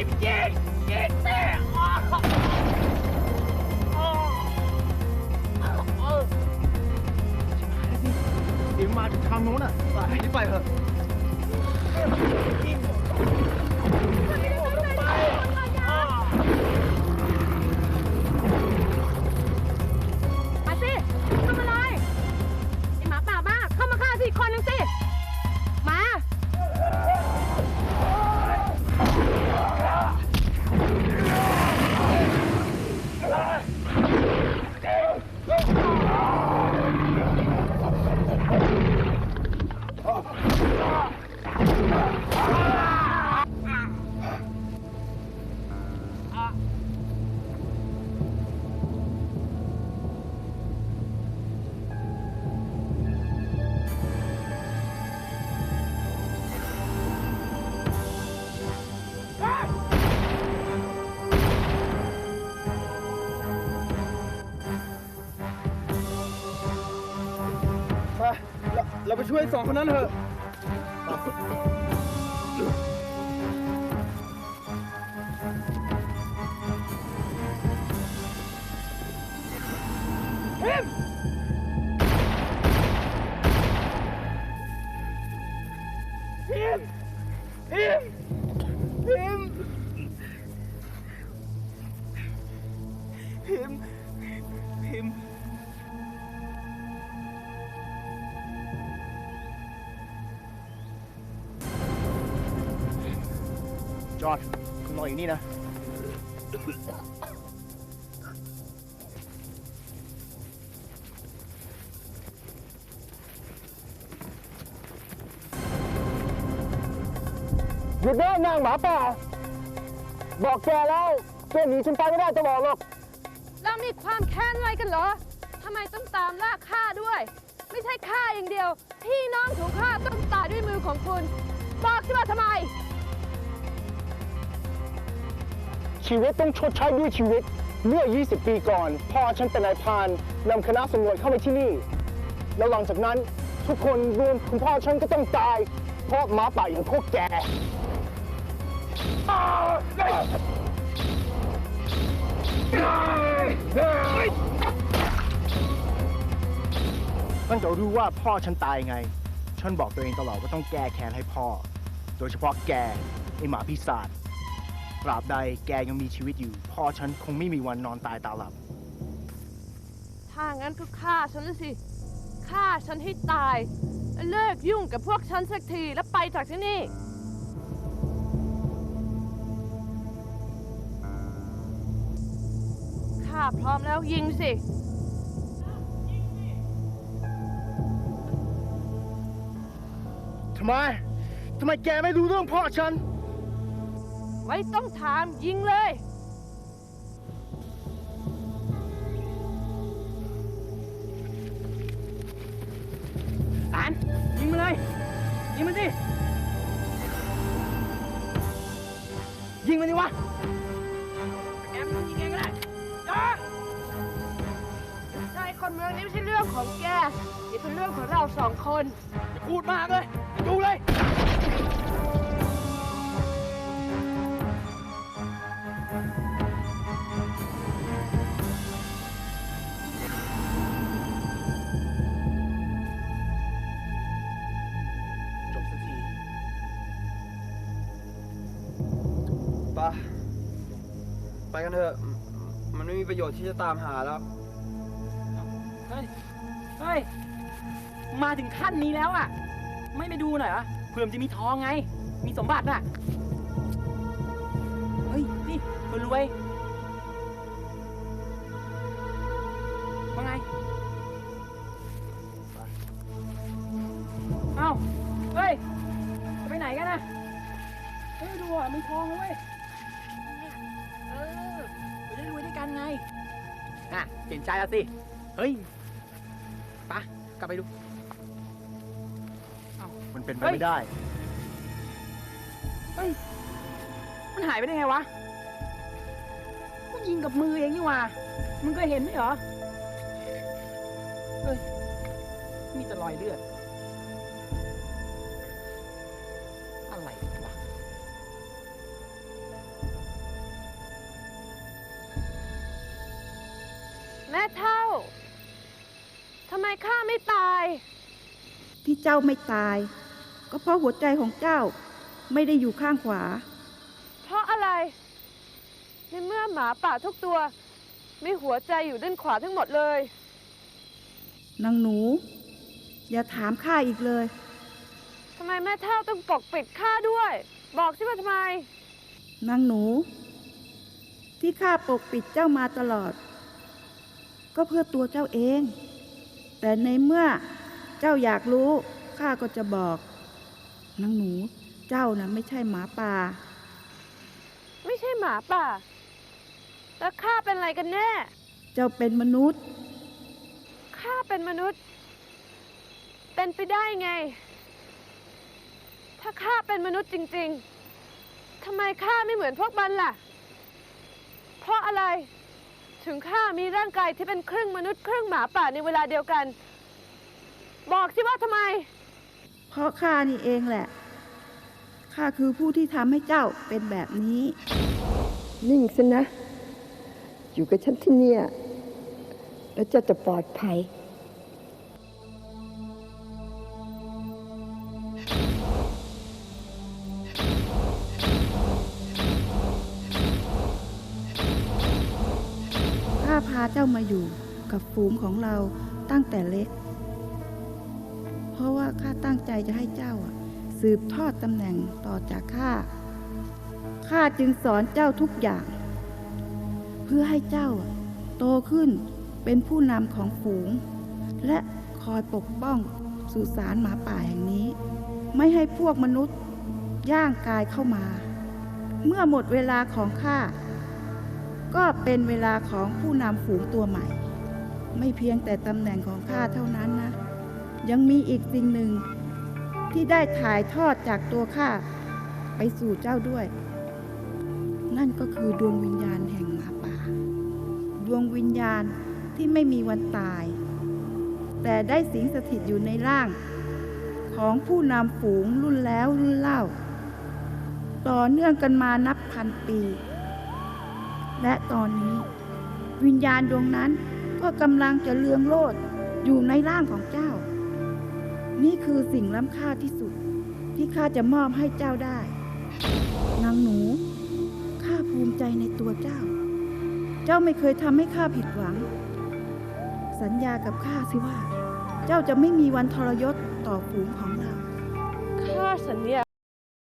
ยิงยิงสิอ้าวอ้าวเออเสียงมาจากทางโน้นอะไปรีบไปเถอะมาสิทำอะไรไอหมาป่าบ้าเข้ามาฆ่าสิคนหนึงสิ เราเราไปช่วยสองคนนั้นเถอะพิ จอร์ดคุณรออยู่นี่นะ หยุดเดินนางหมาป่า บอกแกแล้วแกหนีฉันไปไม่ได้จะบอกหรอกเรามีความแค้นอะไรกันเหรอ ทำไมต้องตามล่าฆ่าด้วย ไม่ใช่ฆ่าอย่างเดียว พี่น้องของข้าต้องตายด้วยมือของคุณ บอกสิว่าทำไม ชีวิตต้องชดใช้ด้วยชีวิต เมื่อ 20 ปีก่อน พ่อฉันเป็นนายพรานนำคณะสำรวจเข้าไปที่นี่ แล้วหลังจากนั้นทุกคนรวมคุณพ่อฉันก็ต้องตาย เพราะหมาป่าอย่างพวกแก ตั้งแต่รู้ว่าพ่อฉันตายไง ฉันบอกตัวเองตลอดว่าต้องแก้แค้นให้พ่อ โดยเฉพาะแกไอหมาพิศาจ ตราบใดแกยังมีชีวิตอยู่ พ่อฉันคงไม่มีวันนอนตายตาหลับ ถ้างั้นก็ฆ่าฉันเลยสิ ฆ่าฉันให้ตายแล้วเลิกยุ่งกับพวกฉันสักทีแล้วไปจากที่นี่ ข้าพร้อมแล้วยิงสิ ทำไม ทำไมแกไม่รู้เรื่องพ่อฉัน ไว้ต้องถามยิงเลยหลานยิงมาเลย ยิงมันสิ ยิงมันดิวะแกมนยิงเองก็ได้จอดนายคนเมืองนี้ไม่ใช่เรื่องของแกนี่เป็นเรื่องของเราสองคน อย่าพูดมากเลย ดูเลย ปะไปกันเถอะ มันไม่มีประโยชน์ที่จะตามหาแล้ว เฮ้ย เฮ้ย มาถึงขั้นนี้แล้วอะ ไม่ไปดูหน่อยเหรอเพื่อมนจะมีทองไง มีสมบัติอะ เฮ้ย นี่คนรวยว่าไง เอ้า เฮ้ย จะไปไหนกันนะเฮ้ยดูอะมีทองนะเว้ย กันไงอะเปลี่ยนใจแล้วสิ เฮ้ยไปะกลับไปดู มันเป็นไปเฮ้ยไม่ได้ เฮ้ย มันหายไปได้ไงวะก็ยิงกับมือเองนี่หว่า มึงเคยเห็นไหมเหรอ เฮ้ย มีแต่รอยเลือด มข้าไม่ตาย ที่เจ้าไม่ตาย ก็เพราะหัวใจของเจ้าไม่ได้อยู่ข้างขวา เพราะอะไร ในเมื่อหมาป่าทุกตัวมีหัวใจอยู่ด้านขวาทั้งหมดเลย นางหนู อย่าถามข้าอีกเลยทำไมแม่เท่าต้องปกปิดข้าด้วย บอกสิว่าทำไม นางหนู ที่ข้าปกปิดเจ้ามาตลอด ก็เพื่อตัวเจ้าเอง แต่ในเมื่อเจ้าอยากรู้ข้าก็จะบอกนางหนู เจ้านะไม่ใช่หมาป่า ไม่ใช่หมาป่า แล้วข้าเป็นอะไรกันแน่ เจ้าเป็นมนุษย์ข้าเป็นมนุษย์ เป็นไปได้ไง ถ้าข้าเป็นมนุษย์จริง ๆทำไมข้าไม่เหมือนพวกมันล่ะ เพราะอะไร ถึงข้ามีร่างกายที่เป็นครึ่งมนุษย์ครึ่งหมาป่าในเวลาเดียวกัน บอกสิว่าทำไม เพราะข้านี่เองแหละ ข้าคือผู้ที่ทำให้เจ้าเป็นแบบนี้ นิ่งซะนะ อยู่กับฉันที่เนี่ย แล้วเจ้าจะปลอดภัยาพาเจ้ามาอยู่กับฝูงของเราตั้งแต่เล็ก เพราะว่าข้าตั้งใจจะให้เจ้าสืบทอดตำแหน่งต่อจากข้า ข้าจึงสอนเจ้าทุกอย่าง เพื่อให้เจ้าโตขึ้นเป็นผู้นำของฝูง และคอยปกป้องสุสานหมาป่าแห่งนี้ ไม่ให้พวกมนุษย์ย่างกายเข้ามา เมื่อหมดเวลาของข้า ก็เป็นเวลาของผู้นำฝูงตัวใหม่ ไม่เพียงแต่ตำแหน่งของข้าเท่านั้นนะ ยังมีอีกสิ่งหนึ่งที่ได้ถ่ายทอดจากตัวข้าไปสู่เจ้าด้วย นั่นก็คือดวงวิญญาณแห่งหมาป่า ดวงวิญญาณที่ไม่มีวันตาย แต่ได้สิงสถิตอยู่ในร่าง ของผู้นำฝูงรุ่นแล้วรุ่นเล่า ต่อเนื่องกันมานับพันปี และตอนนี้ วิญญาณดวงนั้นก็กำลังจะเลืองโลดอยู่ในร่างของเจ้า นี่คือสิ่งล้ำค่าที่สุด ที่ข้าจะมอบให้เจ้าได้ นางหนู ข้าภูมิใจในตัวเจ้า เจ้าไม่เคยทำให้ข้าผิดหวัง สัญญากับข้าสิว่า เจ้าจะไม่มีวันทรยศต่อฝูงของเรา ข้าสัญญา